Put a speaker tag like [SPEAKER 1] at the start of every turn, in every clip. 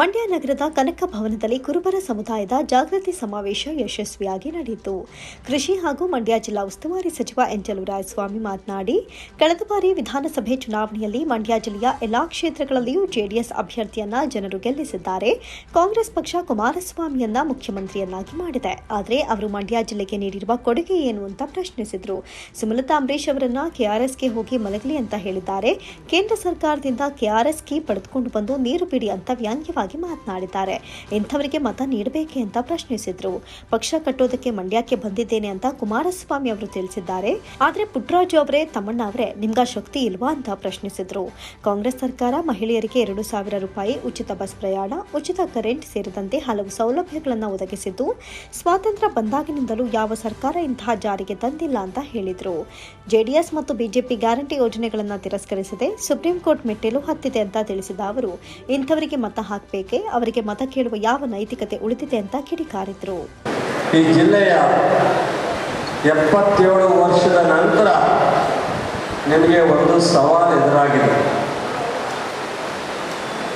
[SPEAKER 1] ಮಂಡ್ಯ ನಗರದ ಕನಕ ಭವನದಲ್ಲಿ ಕುರುಬರ ಸಮುದಾಯದ ಜಾಗೃತಿ ಸಮಾವೇಶ ಯಶಸ್ವಿಯಾಗಿ ನಡೆಯಿತು. ಕೃಷಿ ಹಾಗೂ ಮಂಡ್ಯ ಜಿಲ್ಲಾ ಉಸ್ತುವಾರಿ ಸಚಿವ ಎನ್ ರಾಯಸ್ವಾಮಿ ಮಾತನಾಡಿ, ಕಳೆದ ಬಾರಿ ವಿಧಾನಸಭೆ ಚುನಾವಣೆಯಲ್ಲಿ ಮಂಡ್ಯ ಜಿಲ್ಲೆಯ ಎಲ್ಲಾ ಕ್ಷೇತ್ರಗಳಲ್ಲಿಯೂ ಜೆಡಿಎಸ್ ಅಭ್ಯರ್ಥಿಯನ್ನ ಜನರು ಗೆಲ್ಲಿಸಿದ್ದಾರೆ. ಕಾಂಗ್ರೆಸ್ ಪಕ್ಷ ಕುಮಾರಸ್ವಾಮಿಯನ್ನ ಮುಖ್ಯಮಂತ್ರಿಯನ್ನಾಗಿ ಮಾಡಿದೆ. ಆದರೆ ಅವರು ಮಂಡ್ಯ ಜಿಲ್ಲೆಗೆ ನೀಡಿರುವ ಕೊಡುಗೆ ಏನು ಅಂತ ಪ್ರಶ್ನಿಸಿದರು. ಸುಮಲತಾ ಅಂಬರೀಶ್ ಅವರನ್ನ ಕೆಆರ್ಎಸ್ಗೆ ಹೋಗಿ ಮಲಗಲಿ ಅಂತ ಹೇಳಿದ್ದಾರೆ. ಕೇಂದ್ರ ಸರ್ಕಾರದಿಂದ ಕೆಆರ್ಎಸ್ ಕೀ ಪಡೆದುಕೊಂಡು ಬಂದು ನೀರು ಬಿಡಿ ಅಂತ ವ್ಯಂಗ್ಯವಾಗಿ ಮಾತನಾಡಿದ್ದಾರೆ. ಇಂಥವರಿಗೆ ಮತ ನೀಡಬೇಕೆ ಅಂತ ಪ್ರಶ್ನಿಸಿದ್ರು. ಪಕ್ಷ ಕಟ್ಟೋದಕ್ಕೆ ಮಂಡ್ಯಕ್ಕೆ ಬಂದಿದ್ದೇನೆ ಅಂತ ಕುಮಾರಸ್ವಾಮಿ ಅವರು ತಿಳಿಸಿದ್ದಾರೆ. ಆದ್ರೆ ಪುಟ್ಟರಾಜು ಅವರೇ ತಮ್ಮಣ್ಣ ಅವರೇ ನಿಮ್ಗ ಶಕ್ತಿ ಇಲ್ವಾ ಅಂತ ಪ್ರಶ್ನಿಸಿದ್ರು. ಕಾಂಗ್ರೆಸ್ ಸರ್ಕಾರ ಮಹಿಳೆಯರಿಗೆ ಎರಡು ಸಾವಿರ ರೂಪಾಯಿ ಉಚಿತ ಬಸ್ ಪ್ರಯಾಣ, ಉಚಿತ ಕರೆಂಟ್ ಸೇರಿದಂತೆ ಹಲವು ಸೌಲಭ್ಯಗಳನ್ನು ಒದಗಿಸಿದ್ದು, ಸ್ವಾತಂತ್ರ್ಯ ಬಂದಾಗಿನಿಂದಲೂ ಯಾವ ಸರ್ಕಾರ ಇಂತಹ ಜಾರಿಗೆ ತಂದಿಲ್ಲ ಅಂತ ಹೇಳಿದ್ರು. ಜೆಡಿಎಸ್ ಮತ್ತು ಬಿಜೆಪಿ ಗ್ಯಾರಂಟಿ ಯೋಜನೆಗಳನ್ನು ತಿರಸ್ಕರಿಸಿದೆ ಸುಪ್ರೀಂ ಕೋರ್ಟ್ ಮೆಟ್ಟಿಲು ಹತ್ತಿದೆ ಅಂತ ತಿಳಿಸಿದ ಅವರು, ಇಂಥವರಿಗೆ ಮತ ಹಾಕಬೇಕೆ ಅವರಿಗೆ ಮತ ಕೇಳುವ ಯಾವ ನೈತಿಕತೆ ಉಳಿದಿದೆ ಅಂತ ಕಿಡಿಕಾರಿದ್ರು.
[SPEAKER 2] ಈ ಜಿಲ್ಲೆಯ ಎಪ್ಪತ್ತೇಳು ವರ್ಷದ ನಂತರ ನಿಮಗೆ ಒಂದು ಸವಾಲು ಎದುರಾಗಿದೆ.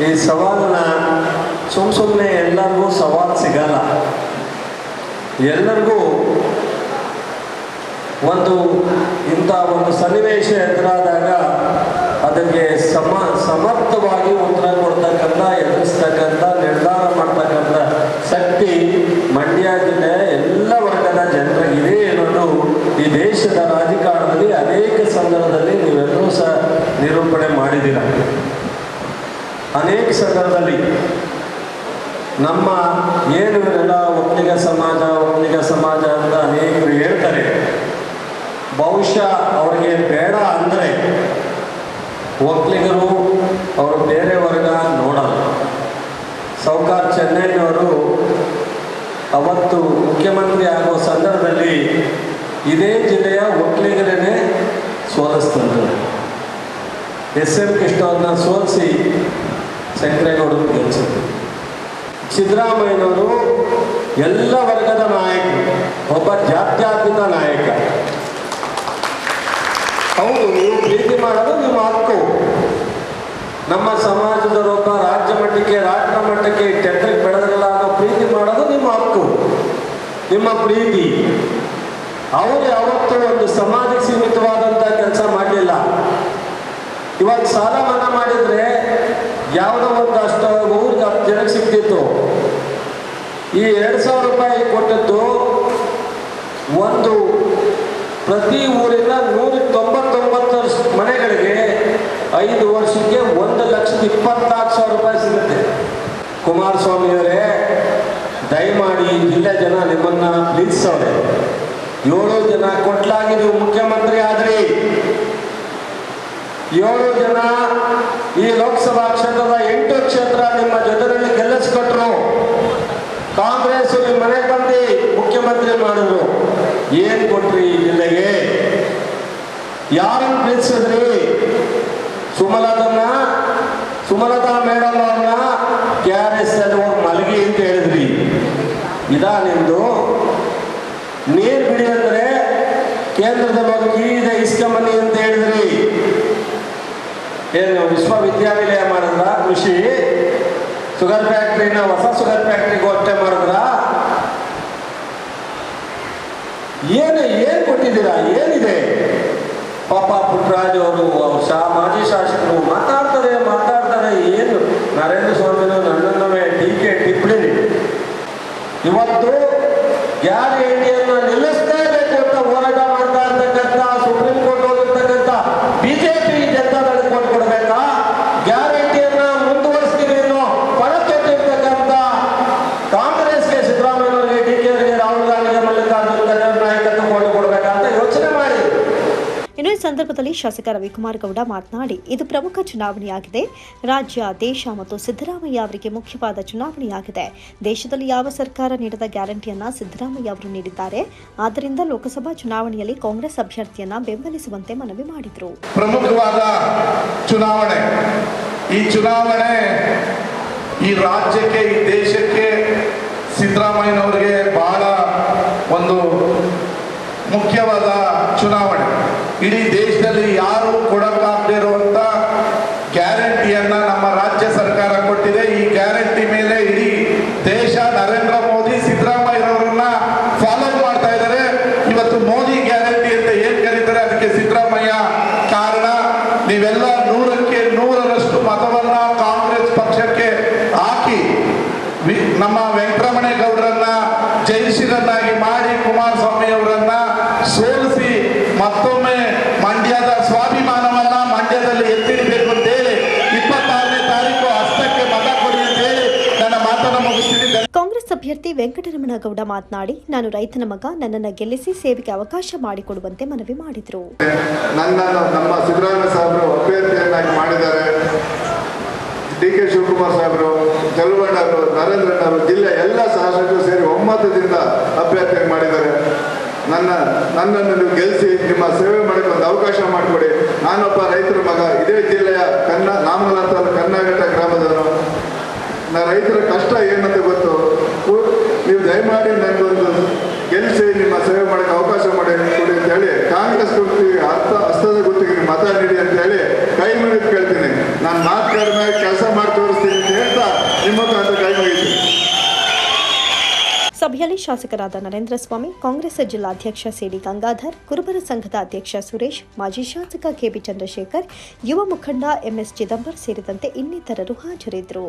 [SPEAKER 2] ಈ ಸವಾಲನ್ನ ಸುಮ್ ಸುಮ್ಮನೆ ಎಲ್ಲರಿಗೂ ಸವಾಲು ಸಿಗಲ್ಲ. ಎಲ್ಲರಿಗೂ ಒಂದು ಇಂಥ ಒಂದು ಸನ್ನಿವೇಶ ಎದುರಾದಾಗ ಅದಕ್ಕೆ ಸಮ, ಸಮರ್ಥವಾಗಿ ಉತ್ತರ ಕೊಡ್ತಕ್ಕಂಥ, ಎದುರಿಸ್ತಕ್ಕಂಥ, ನಿರ್ಧಾರ ಮಾಡ್ತಕ್ಕಂಥ ಶಕ್ತಿ ಮಂಡ್ಯ ಜಿಲ್ಲೆ ಎಲ್ಲ ವರ್ಗದ ಜನರಿಗಿದೆ ಅನ್ನೋದು ಈ ದೇಶದ ರಾಜಕಾರಣದಲ್ಲಿ ಅನೇಕ ಸಂದರ್ಭದಲ್ಲಿ ನೀವೆಲ್ಲರೂ ಸಹ ನಿರೂಪಣೆ ಮಾಡಿದ್ದೀರ. ಅನೇಕ ಸಂದರ್ಭದಲ್ಲಿ ನಮ್ಮ ಏನು ಇವರೆಲ್ಲ ಒಕ್ಕಲಿಗ ಸಮಾಜ ಒಕ್ಕಲಿಗ ಸಮಾಜ ಅಂತ ಅನೇಕರು ಹೇಳ್ತಾರೆ. ಬಹುಶಃ ಅವರಿಗೆ ಒಕ್ಕಲಿಗರು ಅವರು ಬೇರೆ ವರ್ಗ ನೋಡಲ್ಲ. ಸೌಕಾರ್ ಚೆನ್ನೈನವರು ಅವತ್ತು ಮುಖ್ಯಮಂತ್ರಿ ಆಗೋ ಸಂದರ್ಭದಲ್ಲಿ ಇದೇ ಜಿಲ್ಲೆಯ ಒಕ್ಕಲಿಗರನ್ನೇ ಸೋಲಿಸ್ತಂದ್ರು ಎಸ್ ಎಂ ಕೃಷ್ಣವ್ರನ್ನ ಸೋಲಿಸಿ ಶಂಕರೇಗೌಡರು ಗೆಲ್ಲಿಸಿದ್ರು ಸಿದ್ದರಾಮಯ್ಯನವರು ಎಲ್ಲ ವರ್ಗದ ನಾಯಕರು ಒಬ್ಬ ಜಾತ್ಯಾತೀತ ನಾಯಕ. ಹೌದು, ನೀವು ಪ್ರೀತಿ ಮಾಡೋದು ಹಕ್ಕು ನಮ್ಮ ಸಮಾಜದವರೊಬ್ಬ ರಾಜ್ಯ ಮಟ್ಟಕ್ಕೆ, ರಾಷ್ಟ್ರ ಮಟ್ಟಕ್ಕೆ ಟೆಟ್ರಿಗೆ ಬೆಳೆದ್ರಲ್ಲ ಅನ್ನೋ ಪ್ರೀತಿ ಮಾಡೋದು ನಿಮ್ಮ ಹಕ್ಕು. ನಿಮ್ಮ ಪ್ರೀತಿ. ಅವರು ಯಾವತ್ತೂ ಒಂದು ಸಮಾಜಕ್ಕೆ ಸೀಮಿತವಾದಂತಹ ಕೆಲಸ ಮಾಡಲಿಲ್ಲ. ಇವಾಗ ಸಾಲ ಮನ್ನಾ ಮಾಡಿದ್ರೆ ಯಾವುದೋ ಒಂದು ಅಷ್ಟು ಊರಿಗೆ ಹತ್ತು ಜನಕ್ಕೆ ಸಿಗ್ತಿತ್ತು. ಈ ಎರಡು ಸಾವಿರ ರೂಪಾಯಿ ಕೊಟ್ಟದ್ದು ಒಂದು ಪ್ರತಿ ಊರಿನ ನೂರ ಮನೆಗಳಿಗೆ ಐದು ವರ್ಷಕ್ಕೆ ಒಂದು ಲಕ್ಷದ ಇಪ್ಪತ್ನಾಲ್ಕು ಸಾವಿರ ರೂಪಾಯಿ ಸಿಗುತ್ತೆ. ಕುಮಾರಸ್ವಾಮಿ ಅವರೇ ದಯಮಾಡಿ ಜಿಲ್ಲೆ ಜನ ನಿಮ್ಮನ್ನ ಪ್ರೀತಿಸವ್ರೆ. ಏಳು ಜನ ಕೊಟ್ಲಾಗಿ ನೀವು ಮುಖ್ಯಮಂತ್ರಿ ಆದ್ರಿ. ಏಳು ಜನ ಈ ಲೋಕಸಭಾ ಕ್ಷೇತ್ರದ ಎಂಟು ಕ್ಷೇತ್ರ ನಿಮ್ಮ ಜೊತೆಯಲ್ಲಿ ಗೆಲ್ಲಿಸ್ಕೊಟ್ರು ಕಾಂಗ್ರೆಸ್ ನಿಮ್ಮ ಮನೆಗೆ ಬಂದು ಮುಖ್ಯಮಂತ್ರಿ ಮಾಡಿದ್ರು ಏನ್ ಕೊಟ್ರಿ ಈ ಜಿಲ್ಲೆಗೆ ಯಾರನ್ನು ಪ್ರೀತಿಸಿದ್ರಿ? ಸುಮಲತನ್ನ? ಸುಮಲತಾ ಮೇಡಮ್ ಅವ್ರನ್ನ ಕೆ ಆರ್ ಎಸ್ ಅಲ್ಲಿ ಹೋಗಿ ಮಲಗಿ ಅಂತ ಹೇಳಿದ್ರಿ. ಇದಾ ನಿಮ್ದು? ನೀರ್ ಬಿಡಿ ಅಂದ್ರೆ ಕೇಂದ್ರದ ಬಗ್ಗೆ ಕೀಳಿದೆ ಇಸ್ಕೊಂಬನ್ನಿ ಅಂತ ಹೇಳಿದ್ರಿ. ಏನು ವಿಶ್ವವಿದ್ಯಾನಿಲಯ ಮಾಡಿದ್ರ ಕೃಷಿ? ಶುಗರ್ ಫ್ಯಾಕ್ಟ್ರಿನ ಹೊಸ ಶುಗರ್ ಫ್ಯಾಕ್ಟ್ರಿಗೆ ಅಷ್ಟೇ ಮಾಡಿದ್ರ ಏನು, ಏನ್ ಕೊಟ್ಟಿದ್ದೀರಾ? ಏನಿದೆ? ಪಾಪ ಪುಟ್ಟರಾಜ್ ಅವರು ಶಾ, ಮಾಜಿ ಶಾಸಕರು ಮಾತಾಡ್ತಾರೆ ಮಾತಾಡ್ತಾರೆ, ಏನು? ನರೇಂದ್ರ ಸ್ವಾಮಿನೂ ನನ್ನನ್ನವೇ ಕೆ ಟಿಪ್ಪಣಿ ಇವತ್ತು ಗ್ಯಾರಂಟಿಯನ್ನ ನಿಲ್ಲಿಸಲೇಬೇಕು ಅಂತ ಹೋರಾಟ ಮಾಡ್ತಾ ಇರ್ತಕ್ಕಂಥ ಸುಪ್ರೀಂ ಕೋರ್ಟ್ ಹೋಗಿರ್ತಕ್ಕಂಥ ಬಿಜೆಪಿ ಜನತಾದಳಕ್ಕೆ ಕೊಟ್ಟು ಕೊಡ್ಬೇಕಾ ಗ್ಯಾರಂಟಿಯನ್ನ ಮುಂದುವರಿಸ್ತೀವಿ ಅನ್ನೋ ಪಣ ತೊಟ್ಟಿರ್ತಕ್ಕಂಥ ಕಾಂಗ್ರೆಸ್ಗೆ ಸಿದ್ದರಾಮಯ್ಯನವರಿಗೆ ಡಿ ಕೆ ಅವರಿಗೆ ರಾಹುಲ್ ಗಾಂಧಿಗೆ ಮಲ್ಲಿಕಾರ್ಜುನ ಖರ್ಗೆ ನಾಯಕತ್ವ ಕೊಂಡು ಕೊಡ್ಬೇಕಾ ಅಂತ ಯೋಚನೆ ಮಾಡಿ
[SPEAKER 1] ಇನ್ನು ಈ ಸಂದರ್ಭದಲ್ಲಿ ಶಾಸಕ ರವಿಕುಮಾರ್ ಗೌಡ ಮಾತನಾಡಿ, ಇದು ಪ್ರಮುಖ ಚುನಾವಣೆಯಾಗಿದೆ. ರಾಜ್ಯ, ದೇಶ ಮತ್ತು ಸಿದ್ದರಾಮಯ್ಯ ಅವರಿಗೆ ಮುಖ್ಯವಾದ ಚುನಾವಣೆಯಾಗಿದೆ. ದೇಶದಲ್ಲಿ ಯಾವ ಸರ್ಕಾರ ನೀಡದ ಗ್ಯಾರಂಟಿಯನ್ನ ಸಿದ್ದರಾಮಯ್ಯ ಅವರು ನೀಡಿದ್ದಾರೆ. ಆದ್ದರಿಂದ ಲೋಕಸಭಾ ಚುನಾವಣೆಯಲ್ಲಿ ಕಾಂಗ್ರೆಸ್ ಅಭ್ಯರ್ಥಿಯನ್ನ ಬೆಂಬಲಿಸುವಂತೆ ಮನವಿ ಮಾಡಿದರು.
[SPEAKER 3] ಪ್ರಮುಖವಾದ ಚುನಾವಣೆ. ಈ ಚುನಾವಣೆ ಈ ರಾಜ್ಯಕ್ಕೆ, ಈ ದೇಶಕ್ಕೆ ಸಿದ್ದರಾಮಯ್ಯನವರಿಗೆ ಬಹಳ ಒಂದು ಮುಖ್ಯವಾದ ಚುನಾವಣೆ. ಇಡೀ ದೇಶದಲ್ಲಿ ಯಾರು ಕೊಡಕ್ಕಾಗದೇ ಇರುವಂತ ಗ್ಯಾರಂಟಿಯನ್ನ ನಮ್ಮ ರಾಜ್ಯ ಸರ್ಕಾರ ಕೊಟ್ಟಿದೆ. ಈ ಗ್ಯಾರಂಟಿ ಮೇಲೆ ಇಡೀ ದೇಶ ನರೇಂದ್ರ ಮೋದಿ ಸಿದ್ದರಾಮಯ್ಯರವರನ್ನ ಫಾಲೋ ಮಾಡ್ತಾ ಇದ್ದಾರೆ. ಇವತ್ತು ಮೋದಿ ಗ್ಯಾರಂಟಿ ಅಂತ ಏನ್ ಕರೀತಾರೆ? ಅದಕ್ಕೆ ಸಿದ್ದರಾಮಯ್ಯ ಕಾರಣ, ನೀವೆಲ್ಲ ನೂರಕ್ಕೆ ನೂರರಷ್ಟು ಮತವನ್ನ ಕಾಂಗ್ರೆಸ್ ಪಕ್ಷಕ್ಕೆ ಹಾಕಿ ನಮ್ಮ ನಮ್ಮ ವೆಂಕಟರಮಣೇಗೌಡರನ್ನ ಜಯಿಸಿದನ್ನಾಗಿ ಮಾಡಿ ಕುಮಾರಸ್ವಾಮಿ ಅವರನ್ನ ಸೋಲಿಸಿ ಮತ್ತೊಮ್ಮೆ ಸ್ವಾಭಿಮಾನವನ್ನ ಮಂಡ್ಯದಲ್ಲಿ ಎತ್ತಿಡಬೇಕು ಅಂತೇಳಿ ಇಪ್ಪತ್ತಾರನೇ ತಾರೀಕು ಹಸ್ತಕ್ಕೆ ಮತ ಕೊಡಿ ಅಂತ ಹೇಳಿ ನನ್ನ ಮಾತನ್ನು ಮುಗಿಸ್ತೀನಿ.
[SPEAKER 1] ಕಾಂಗ್ರೆಸ್ ಅಭ್ಯರ್ಥಿ ವೆಂಕಟರಮಣಗೌಡ ಮಾತನಾಡಿ ನಾನು ರೈತನ ಮಗ ನನ್ನನ್ನು ಗೆಲ್ಲಿಸಿ ಸೇವೆಗೆ ಅವಕಾಶ ಮಾಡಿಕೊಡುವಂತೆ ಮನವಿ ಮಾಡಿದರು.
[SPEAKER 4] ನನ್ನನ್ನು ನಮ್ಮ ಸಿದ್ದರಾಮಯ್ಯ ಸಾಹೇಬರು ಅಭ್ಯರ್ಥಿಯನ್ನಾಗಿ ಮಾಡಿದ್ದಾರೆ. ಡಿ ಕೆ ಶಿವಕುಮಾರ್ ಸಾಹೇಬರು ತೆಲುಗಣ್ಣರು ನರೇಂದ್ರಣ್ಣರು ಜಿಲ್ಲೆ ಎಲ್ಲ ಶಾಸಕರು ಸೇರಿ ಒಮ್ಮತದಿಂದ ಅಭ್ಯರ್ಥಿಯಾಗಿ ಮಾಡಿದ್ದಾರೆ. ನನ್ನ ನನ್ನನ್ನು ನೀವು ಗೆಲ್ಲಿಸಿ ನಿಮ್ಮ ಸೇವೆ ಮಾಡಿಕೊಡಿ ನಾನೊಬ್ಬ ರೈತರ ಮಗ ಇದೇ ಜಿಲ್ಲೆಯ ಕನ್ನ ನಾಮಲ ತಾಲೂಕು ಕನ್ನಘಟ್ಟ ಗ್ರಾಮದವನು ನಾ ರೈತರ ಕಷ್ಟ ಏನಂತ ಗೊತ್ತು ಉ- ನೀವು ದಯಮಾಡಿ ನನಗೊಂದು ಗೆಲ್ಲಿಸಿ ನಿಮ್ಮ ಸೇವೆ ಮಾಡಕ್ಕೆ ಅವಕಾಶ ಮಾಡಿ ಕೊಡಿ ಅಂತ ಹೇಳಿ ಕಾಂಗ್ರೆಸ್ ಗುರುತಿಗೆ ಅರ್ಥ ಹಸ್ತದ ಗುರುತಿಗೆ ನೀವು ಮತ ನೀಡಿ ಅಂತ ಹೇಳಿ ಕೈ ಮುಗಿದು ಕೇಳ್ತೀನಿ ನಾನು ಮಾತು ಕಡಿಮೆ ಕೆಲಸ ಮಾಡಿ ತೋರಿಸ್ತೀನಿ ಅಂತ ಹೇಳ್ತಾ ನಿಮ್ಮ ಅಂತ ಕೈ ಮುಗಿತೀನಿ
[SPEAKER 1] ಸಭೆಯಲ್ಲಿ ಶಾಸಕರಾದ ನರೇಂದ್ರ ಸ್ವಾಮಿ ಕಾಂಗ್ರೆಸ್ ಜಿಲ್ಲಾಧ್ಯಕ್ಷ ಸಿಡಿ ಗಂಗಾಧರ್, ಕುರುಬರ ಸಂಘದ ಅಧ್ಯಕ್ಷ ಸುರೇಶ್, ಮಾಜಿ ಶಾಸಕ ಕೆಬಿ ಚಂದ್ರಶೇಖರ್, ಯುವ ಮುಖಂಡ ಎಂಎಸ್ ಚಿದಂಬರ್ ಸೇರಿದಂತೆ ಇನ್ನಿತರರು ಹಾಜರಿದ್ದರು.